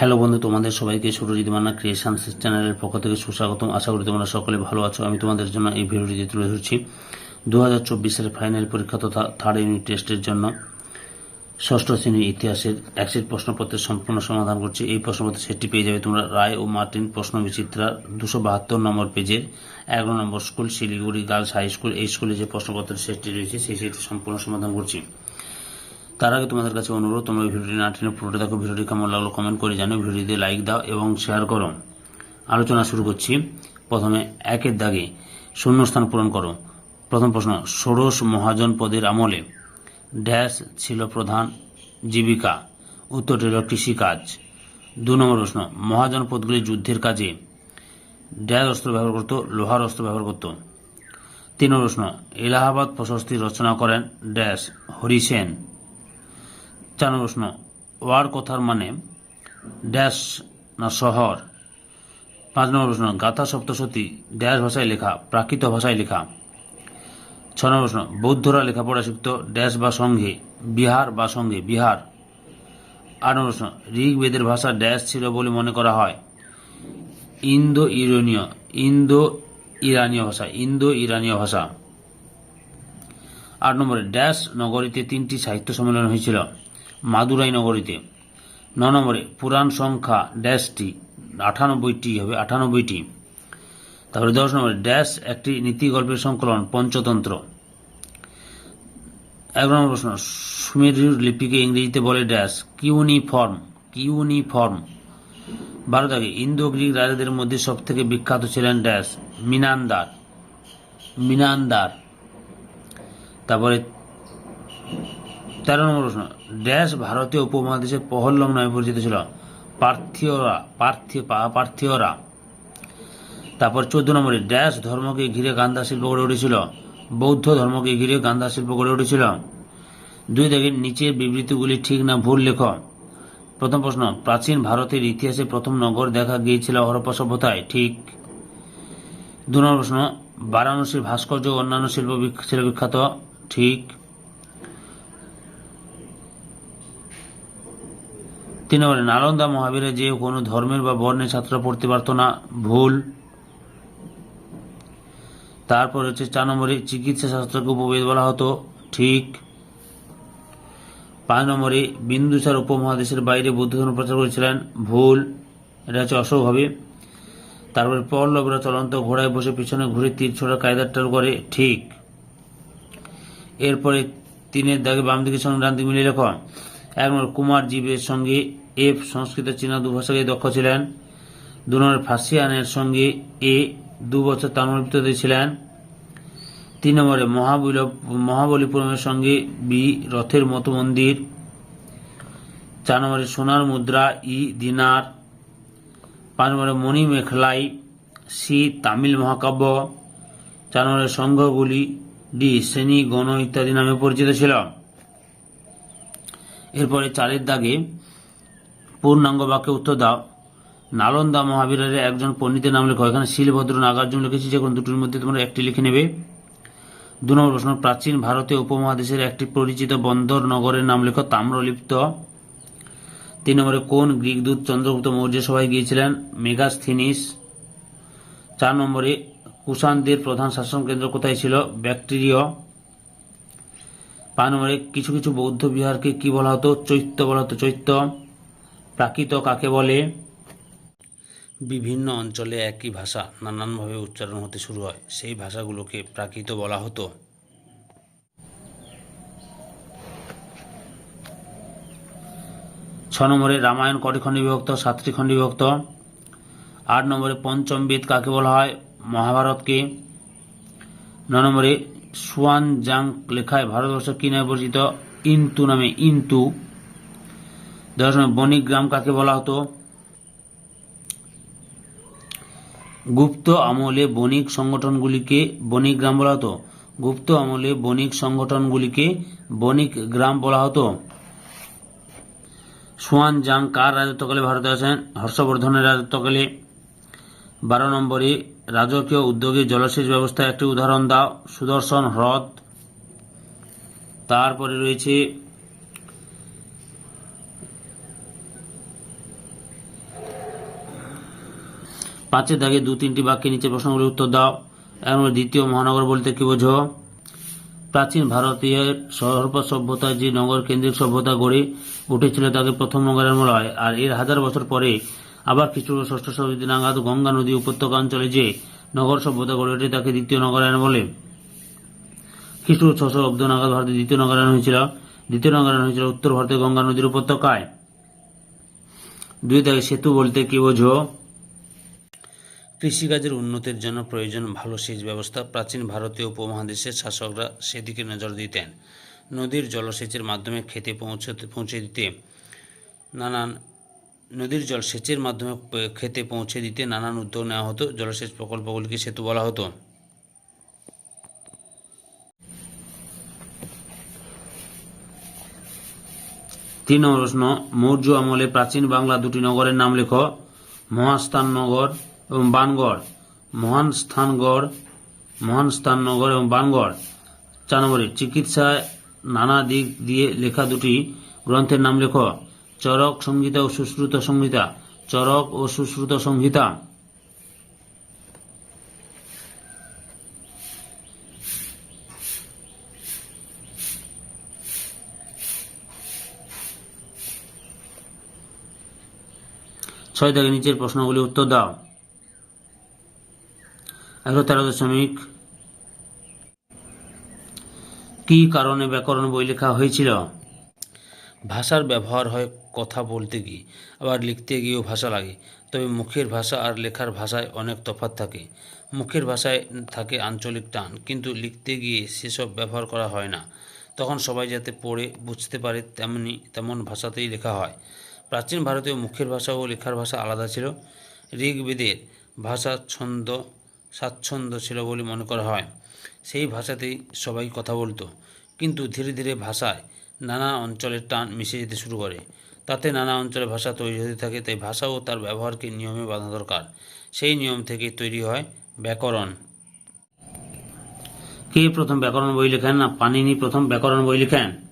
Hello বন্ধু, তোমাদের সবাইকে সুরজিৎ মান্না ক্রিয়েশন চ্যানেলের পক্ষ থেকে সুস্বাগতম। আশা করি তোমরা সকলে ভালো আছো। আমি তোমাদের জন্য এই ভিডিওটি তুলে ধরছি। দু হাজার চব্বিশের ফাইনাল পরীক্ষা তথা থার্ড ইউনিট টেস্টের জন্য ষষ্ঠ শ্রেণির ইতিহাসের একশিট প্রশ্নপত্রের সম্পূর্ণ সমাধান করছি। এই প্রশ্নপত্রের সেটটি পেয়ে যাবে তোমরা রায় ও মার্টিন প্রশ্ন বিচিত্রা দুশো বাহাত্তর নম্বর পেজের এগারো নম্বর school, Siliguri girls high school, এই স্কুলে যে প্রশ্নপত্রের সেটটি রয়েছে, সেই সেটটি সম্পূর্ণ সমাধান করছি। তার আগে তোমাদের কাছে অনুরোধ, তোমরা ভিডিওটি না টেনে পুরোটা দেখো। ভিডিওটি কেমন লাগল কমেন্ট করে জানো ভিডিওটিতে লাইক দাও এবং শেয়ার করো। আলোচনা শুরু করছি। প্রথমে একের দাগে শূন্যস্থান পূরণ করো। প্রথম প্রশ্ন, ষোড়শ মহাজন পদের আমলে ড্যাশ ছিল প্রধান জীবিকা, উত্তরটি হল কৃষিকাজ। দু নম্বর প্রশ্ন, মহাজন পদগুলি যুদ্ধের কাজে ড্যাশ অস্ত্র ব্যবহার করত, লোহার অস্ত্র ব্যবহার করত। তিন প্রশ্ন, এলাহাবাদ প্রশস্তি রচনা করেন ড্যাশ হরি সেন চার প্রশ্ন ওয়ার কথার মানে ড্যাশ না শহর। পাঁচ নম্বর প্রশ্ন, গাথা সপ্তশতী, ড্যাশ ভাষায় লেখা, প্রাকৃত ভাষায় লেখা। ছ নম্বর প্রশ্ন, বৌদ্ধরা লেখাপড়া শিখত, ড্যাশ বা সঙ্গে, বিহার বা সঙ্গে, বিহার। আট নম্বর প্রশ্ন, ঋগ্বেদের ভাষা ড্যাশ ছিল বলে মনে করা হয়। ইন্দো ইরানীয় ইন্দো ইরানীয় ভাষা ইন্দো ইরানীয় ভাষা। আট নম্বরে, ড্যাশ নগরীতে তিনটি সাহিত্য সম্মেলন হয়েছিল। মাদুরাই নগরীতে ন নম্বরে, পুরাণ সংখ্যা ড্যাশটি আটানব্বইটি হবে, আটানব্বইটি। তারপরে দশ নম্বরে, ড্যাশ একটি নীতি গল্পের সংকলন, পঞ্চতন্ত্র। এক নম্বর প্রশ্ন, সুমেরুর লিপিকে ইংরেজিতে বলে ড্যাশ, কিউনিফর্ম কিউনিফর্ম। বারো দাগে ইন্দো গ্রিক রাজাদের মধ্যে সব থেকে বিখ্যাত ছিলেন ড্যাশ, মিনান্দার মিনান্দার। তারপরে তেরো নম্বর প্রশ্ন। ড্যাশ ভারতীয় উপমহাদেশের পহল্লম নামে পরিচিত ছিল। পার্থিয়রা পার্থি পার্থিয়রা। তারপর চোদ্দ নম্বরে ড্যাশ ধর্মকে ঘিরে গান্ধা শিল্প গড়ে উঠেছিল। বৌদ্ধ ধর্মকে ঘিরে গান্ধা শিল্প গড়ে উঠেছিল। দুই দেখেন, নিচের বিবৃতিগুলি ঠিক না, ভুল লেখ। প্রথম প্রশ্ন, প্রাচীন ভারতের ইতিহাসে প্রথম নগর দেখা গিয়েছিল হরপ্পা সভ্যতায়, ঠিক? দু নম্বর প্রশ্ন, বারাণসীর ভাস্কর্য অন্যান্য শিল্প ছিল বিখ্যাত, ঠিক? তিন নম্বরে নালন্দা মহাবীরে যে কোনো ধর্মের বা বর্ণের ছাত্ররা পড়তে পারতো না, ভুল। তারপর হচ্ছে চার নম্বরে চিকিৎসা শাস্ত্রকে উপবেদ বলা হতো, ঠিক। পাঁচ নম্বরে বিন্দুসার উপমহাদেশের বাইরে বৌদ্ধ ধর্ম প্রচার করেছিলেন, ভুল। এটা হচ্ছে হবে। তারপরে পল্লবরা চলন্ত ঘোড়ায় বসে পিছনে ঘুরে তীর ছোড়ার কায়দার টাল করে, ঠিক। এরপরে তিনের দাগে বাম দিকে মিলিয়ে লেখ। এক কুমার জীবের সঙ্গে এফ সংস্কৃত চীনা দু ভাষাকে দক্ষ ছিলেন। দু নম্বর ফাসিয়ানের সঙ্গে এ দু বছর তামিলবিদ্যুতে ছিলেন। তিন নম্বরে মহাবল মহাবলীপুরমের সঙ্গে বি রথের মতো মন্দির। চার নম্বরে সোনার মুদ্রা ই দিনার। পাঁচ নম্বরে মণি মেখলাই, সি তামিল মহাকাব্য। চার নম্বরে সংঘগুলি ডি শ্রেণি গণ ইত্যাদি নামে পরিচিত ছিল। এরপরে চারের দাগে পূর্ণাঙ্গ বাক্যে উত্তর দাও। নালন্দা মহাবীরের একজন পণ্ডিতের নাম লেখো। এখানে শিলভদ্র নাগার্জুন লিখেছি, যে কোনো দুটোর মধ্যে তোমরা একটি লিখে নেবে। দু নম্বর প্রশ্ন, প্রাচীন ভারতীয় উপমহাদেশের একটি পরিচিত বন্দর নগরের নাম লেখো তাম্রলিপ্ত। তিন নম্বরে, কোন গ্রিক দূত চন্দ্রগুপ্ত মৌর্য সভায় গিয়েছিলেন? মেগাস্থিনিস। চার নম্বরে, কুষাণদের প্রধান শাসন কেন্দ্র কোথায় ছিল? ব্যাকটেরিয়। পাঁচ কিছু কিছু বৌদ্ধ বিহারকে কি বলা হতো? চৈত্য বলা হতো চৈত্য। প্রাকৃত কাকে বলে? বিভিন্ন অঞ্চলে একই ভাষা নানানভাবে উচ্চারণ হতে শুরু হয়। সেই ভাষাগুলোকে প্রাকৃত বলা হতো। ছ নম্বরে রামায়ণ কটি খণ্ডে বিভক্ত? সাতটি খণ্ডে বিভক্ত। আট নম্বরে পঞ্চম বেদ কাকে বলা হয়? মহাভারতকে। ন নম্বরে সুয়ান জাং লেখায় ভারতবর্ষ কি নামে পরিচিত ইন্তু নামে ইন্তু দশ নম্বর বণিক গ্রাম কাকে বলা হতো? গুপ্ত আমলে বণিক সংগঠনগুলিকে বণিক গ্রাম বলা হতো। গুপ্ত আমলে বণিক সংগঠনগুলিকে বণিক গ্রাম বলা হতো। সুয়ান জাং কার রাজত্বকালে ভারতে আছেন হর্ষবর্ধনের রাজত্বকালে। বারো নম্বরে রাজকীয় উদ্যোগে জলসেচ ব্যবস্থা একটি উদাহরণ দাও। সুদর্শন হ্রদ। তারপরে রয়েছে পাঁচের দাগে দু তিনটি বাক্যে নিচে প্রশ্নগুলি উত্তর দাও। এবং দ্বিতীয় মহানগর বলতে কি বোঝো? প্রাচীন ভারতীয় হরপ্পা সভ্যতা যে নগর কেন্দ্রিক সভ্যতা গড়ে উঠেছিল তাকে প্রথম নগরের বলা হয়। আর এর হাজার বছর পরে আবার খ্রিস্টপূর্ব ষষ্ঠ শতাব্দী নাগাদ গঙ্গা নদী উপত্যকা অঞ্চলে যে নগর সভ্যতা গড়ে ওঠে, তাকে দ্বিতীয় নগরায়ণ বলে। খ্রিস্টপূর্ব ছশো অব্দ নাগাদ ভারতে দ্বিতীয় নগরায়ণ হয়েছিল। দ্বিতীয় নগরায়ণ হয়েছিল উত্তর ভারতে গঙ্গা নদীর উপত্যকায়। দুই থেকে সেতু বলতে কি বোঝো? কৃষিকাজের উন্নতির জন্য প্রয়োজন ভালো সেচ ব্যবস্থা। প্রাচীন ভারতীয় উপমহাদেশের শাসকরা সেদিকে নজর দিতেন। নদীর জলসেচের মাধ্যমে খেতে পৌঁছতে, পৌঁছে দিতে নানান নদীর জল সেচের মাধ্যমে খেতে পৌঁছে দিতে নানান উদ্যোগ নেওয়া হতো। জলসেচ প্রকল্পগুলিকে সেতু বলা হতো। তিন নম্বর প্রশ্ন, মৌর্য আমলে প্রাচীন বাংলা দুটি নগরের নাম লেখো। মহাস্থাননগর এবং বানগড়। মহান স্থানগড়, মহান স্থাননগর এবং বানগড়। চার নম্বরে, চিকিৎসায় নানা দিক দিয়ে লেখা দুটি গ্রন্থের নাম লেখো। চরক সংহিতা ও সুশ্রুত সংহিতা। চরক ও সুশ্রুত সংহিতা। ছয় থেকে নিচের প্রশ্নগুলি উত্তর দাও। একশো তেরো দশমিক কি কারণে ব্যাকরণ বই লেখা হয়েছিল? ভাষার ব্যবহার হয় কথা বলতে গিয়ে, আবার লিখতে গিয়েও ভাষা লাগে। তবে মুখের ভাষা আর লেখার ভাষায় অনেক তফাৎ থাকে। মুখের ভাষায় থাকে আঞ্চলিক টান, কিন্তু লিখতে গিয়ে সেসব ব্যবহার করা হয় না। তখন সবাই যাতে পড়ে, বুঝতে পারে তেমনি তেমন ভাষাতেই লেখা হয়। প্রাচীন ভারতীয় মুখের ভাষা ও লেখার ভাষা আলাদা ছিল। ঋগ্বেদের ভাষা ছন্দ, স্বাচ্ছন্দ্য ছিল বলে মনে করা হয়। সেই ভাষাতেই সবাই কথা বলতো। কিন্তু ধীরে ধীরে ভাষায় নানা অঞ্চলের টান মিশে যেতে শুরু করে। তাতে নানা অঞ্চলের ভাষা তৈরি হতে থাকে, তাই ভাষা ও তার ব্যবহারকে নিয়মে বাঁধা দরকার। সেই নিয়ম থেকে তৈরি হয় ব্যাকরণ। কে প্রথম ব্যাকরণ বই লেখেন না পানিনি প্রথম ব্যাকরণ বই লেখেন?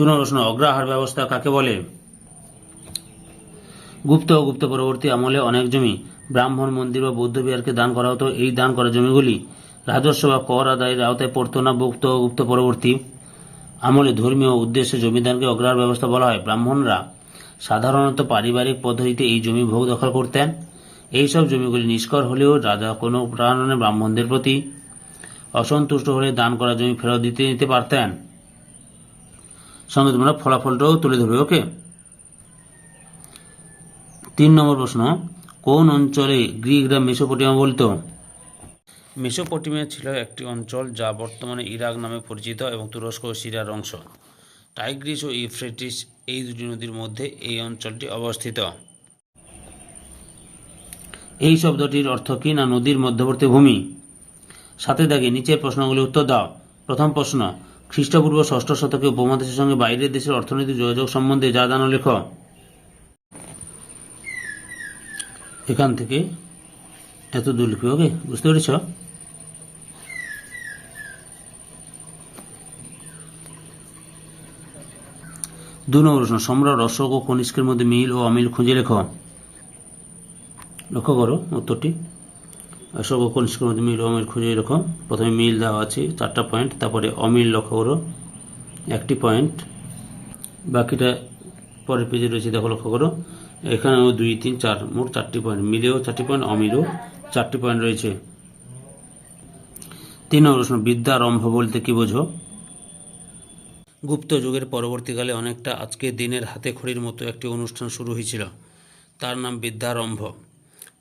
নম্বর প্রশ্ন অগ্রাহার ব্যবস্থা কাকে বলে? গুপ্ত ও গুপ্ত পরবর্তী আমলে অনেক জমি, ব্রাহ্মণ মন্দির বা বৌদ্ধ বিহারকে দান করা হতো। এই দান করা জমিগুলি রাজস্ব বা কর আদায়ের আওতায় পড়তো না। গুপ্ত ও গুপ্ত পরবর্তী আমলে ধর্মীয় উদ্দেশ্যে জমিদানকে অগ্রহার ব্যবস্থা বলা হয়। ব্রাহ্মণরা সাধারণত পারিবারিক পদ্ধতিতে এই জমি ভোগ দখল করতেন। এইসব জমিগুলি নিষ্কর হলেও রাজা কোনো কারণে ব্রাহ্মণদের প্রতি অসন্তুষ্ট হলে দান করা জমি ফেরত দিতে নিতে পারতেন। সঙ্গে তোমরা ফলাফলটাও তুলে ধরবে, ওকে? তিন নম্বর প্রশ্ন, কোন অঞ্চলে গ্রিকরা মেসোপটেমিয়া বলতো? মেসোপটেমিয়া ছিল একটি অঞ্চল যা বর্তমানে ইরাক নামে পরিচিত এবং তুরস্ক ও সিরিয়ার অংশ। টাইগ্রিস ও ইফ্রেটিস এই দুটি নদীর মধ্যে এই অঞ্চলটি অবস্থিত। এই শব্দটির অর্থ কি না নদীর মধ্যবর্তী ভূমি? সাথে দাগে নিচের প্রশ্নগুলি উত্তর দাও। প্রথম প্রশ্ন, খ্রিস্টপূর্ব ষষ্ঠ শতকে উপমহাদেশের সঙ্গে বাইরের দেশের অর্থনৈতিক যোগাযোগ সম্বন্ধে যা জানো লেখ। এখান থেকে, এত দূর লিখবে, ওকে? বুঝতে পেরেছ? দু নম্বর প্রশ্ন, সম্রাট অশোক ও কনিষ্কের মধ্যে মিল ও অমিল খুঁজে লেখো। লক্ষ্য করো উত্তরটি। অশোক ও কনিষ্কের মধ্যে মিল ও অমিল খুঁজে লেখো। প্রথমে মিল দেওয়া আছে, চারটা পয়েন্ট, তারপরে অমিল লক্ষ্য করো। একটি পয়েন্ট। বাকিটা পরের পেজে রয়েছে, দেখো লক্ষ্য করো। এখানেও দুই, তিন, চার, মোট চারটি পয়েন্ট। মিলেও চারটি পয়েন্ট, অমিলেও চারটি পয়েন্ট রয়েছে। তিন নম্বর প্রশ্ন বিদ্যারম্ভ বলতে কি বোঝো? গুপ্ত যুগের পরবর্তীকালে অনেকটা আজকে দিনের হাতে খড়ির মতো একটি অনুষ্ঠান শুরু হয়েছিল। তার নাম বিদ্যারম্ভ।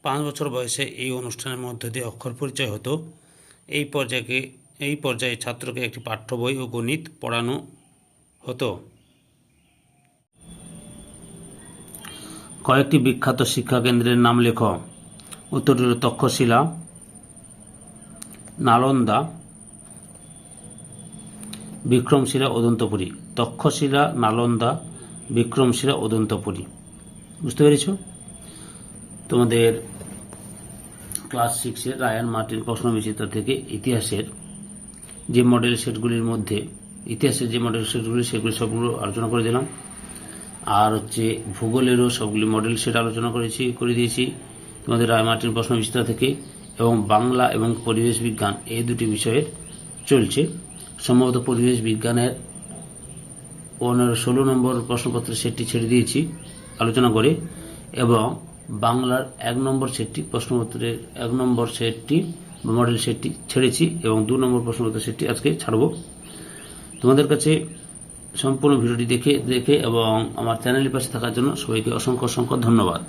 পাঁচ বছর বয়সে এই অনুষ্ঠানের মধ্য দিয়ে অক্ষর পরিচয় হতো। এই পর্যায়ে এই পর্যায়ে ছাত্রকে একটি পাঠ্য বই ও গণিত পড়ানো হতো। কয়েকটি বিখ্যাত শিক্ষা কেন্দ্রের নাম লেখ। উত্তরটি হল তক্ষশিলা, নালন্দা বিক্রমশিলা অদন্তপুরী, তক্ষশিলা নালন্দা বিক্রমশিলা অদন্তপুরী। বুঝতে পেরেছ? তোমাদের ক্লাস সিক্সের রায়ান মার্টিন প্রশ্ন বিচিত্র থেকে ইতিহাসের যে মডেল সেটগুলির মধ্যে, ইতিহাসের যে মডেল সেটগুলি, সেগুলি সবগুলো আলোচনা করে দিলাম। আর হচ্ছে ভূগোলেরও সবগুলি মডেল সেট আলোচনা করেছি, করে দিয়েছি তোমাদের রায় মার্টিন প্রশ্ন বিস্তার থেকে। এবং বাংলা এবং পরিবেশ বিজ্ঞান এই দুটি বিষয়ের চলছে। সম্ভবত পরিবেশ বিজ্ঞানের পনেরো ষোলো নম্বর প্রশ্নপত্রের সেটটি ছেড়ে দিয়েছি, আলোচনা করে, এবং বাংলার এক নম্বর সেটটি, প্রশ্নপত্রের এক নম্বর সেটটি মডেল সেটটি ছেড়েছি, এবং দু নম্বর প্রশ্নপত্র সেটটি আজকে ছাড়ব। তোমাদের কাছে সম্পূর্ণ ভিডিওটি দেখে দেখে এবং আমার চ্যানেলের পাশে থাকার জন্য সবাইকে অসংখ্য অসংখ্য ধন্যবাদ।